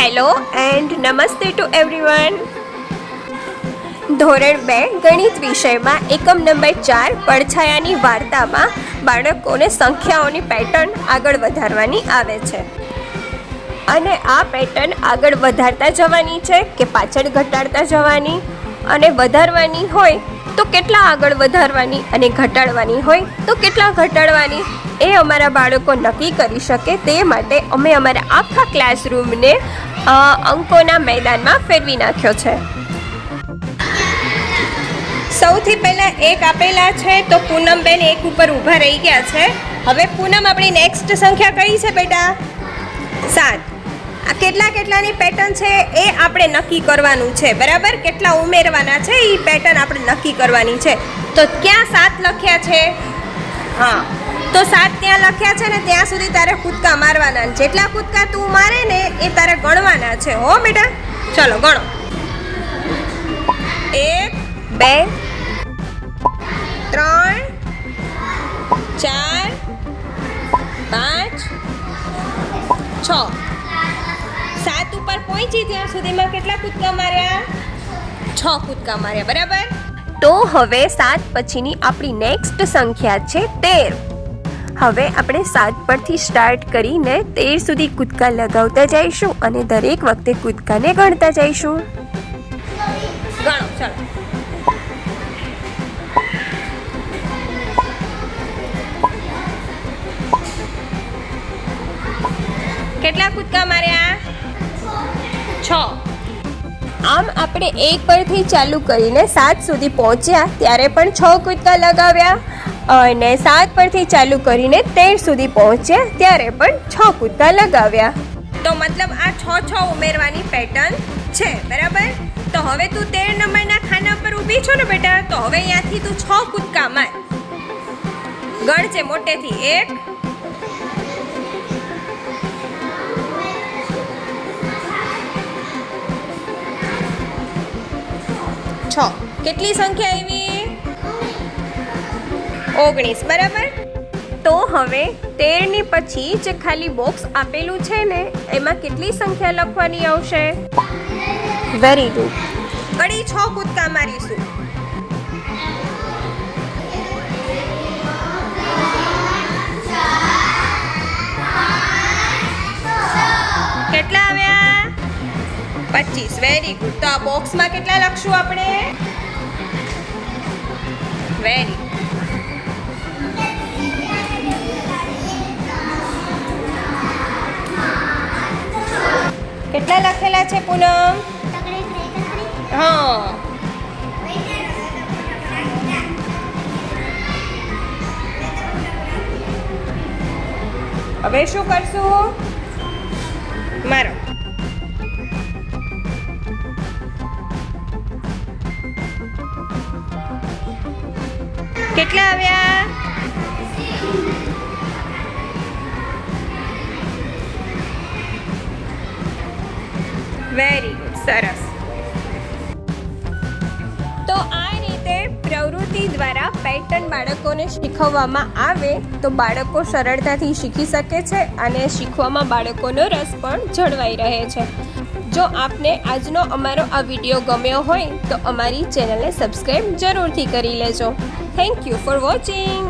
Hello and namaste to everyone ધોરણ બે ગણિત વિષયમાં એકમ નંબર ચાર પડછાયાની વાર્તામાં બાળકોને સંખ્યાઓની પેટર્ન આગળ વધારવાની આવે છે. અને આ પેટર્ન આગળ વધારતા જવાની છે કે પાછળ ઘટાડતા જવાની અને વધારવાની હોય તો કેટલા આગળ વધારવાની અને ઘટાડવાની હોય તો કેટલા ઘટાડવાની એ અમારા બાળકો નક્કી કરી શકે તે માટે અમે અમારા આખા ક્લાસરૂમને અંકોના મેદાનમાં ફેરવી નાખ્યો છે. સૌથી પહેલા એક આપેલા છે તો પૂનમબેન એક ઉપર ઊભા રહી ગયા છે. હવે પૂનમ, આપણી નેક્સ્ટ સંખ્યા કઈ છે બેટા? કેટલાની પેટર્ન છે એ આપણે નક્કી કરવાનું છે, બરાબર? કેટલા ઉમેરવાના છે એ પેટર્ન આપણે નક્કી કરવાની છે. તો ક્યાં સાત લખ્યા છે? હા. તો સાત ત્યાં લખ્યા છે ને ત્યાં સુધી તારે કૂદકા મારવાના જેટલા કૂદકા તું મારે ને એ તારે ગણવાના છે, હો બેટા? ચલો, ગણો. એક, બે, ત્રણ, ચાર, પાંચ, છ. પહોંચી ત્યાં સુધીમાં કેટલા કૂદકા માર્યા? છ કૂદકા માર્યા બરાબર? તો હવે સાત પછીની આપણી નેક્સ્ટ સંખ્યા છે તેર. હવે આપણે સાત પરથી સ્ટાર્ટ કરીને તેર સુધી કૂદકા લગાવતા જઈશું અને દરેક વખતે કૂદકાને ગણતા જઈશું. ગણો ચાલો. કેટલા કૂદકા માર્યા? છ. આમ આપણે એક પરથી ચાલુ કરીને સાત સુધી પહોંચ્યા, ત્યારે પણ છ કૂદકા લગાવ્યા અને સાત પરથી ચાલુ કરીને તેર સુધી પહોંચ્યા, ત્યારે પણ છ કૂદકા લગાવ્યા. તો મતલબ આ છ છ ઉમેરવાની પેટર્ન છે, બરાબર? તો હવે તું તેર નંબરના ખાના પર ઊભી છો ને બેટા, તો હવે અહીંયાથી તું છ કૂદકા માર. ગણ છે મોટેથી. એક છ. કેટલી સંખ્યા આવી? ઓગણીસ બરાબર? તો હવે તેરની પછી જે ખાલી બોક્સ આપેલું છે ને એમાં કેટલી સંખ્યા લખવાની આવશે? વેરી ગુડ કડી છ કૂદકા મારીશું. પચીસ. વેરી ગુડ તો આ બોક્સમાં કેટલા લખશું આપણે? વેરી કેટલા લખેલા છે પૂનમ? હા. હવે શું કરશું? મારો. કેટલા આવ્યા વેરી ગુડ સરસ. તો આ રીતે પ્રવૃત્તિ દ્વારા પેટર્ન બાળકોને શીખવવામાં આવે તો બાળકો સરળતાથી શીખી શકે છે અને શીખવામાં બાળકોનો રસ પણ જળવાઈ રહે છે. જો આપને આજનો અમારો આ વીડિયો ગમ્યો હોય, તો અમારી ચેનલને સબસ્ક્રાઈબ જરૂરથી કરી લેજો. Thank you for watching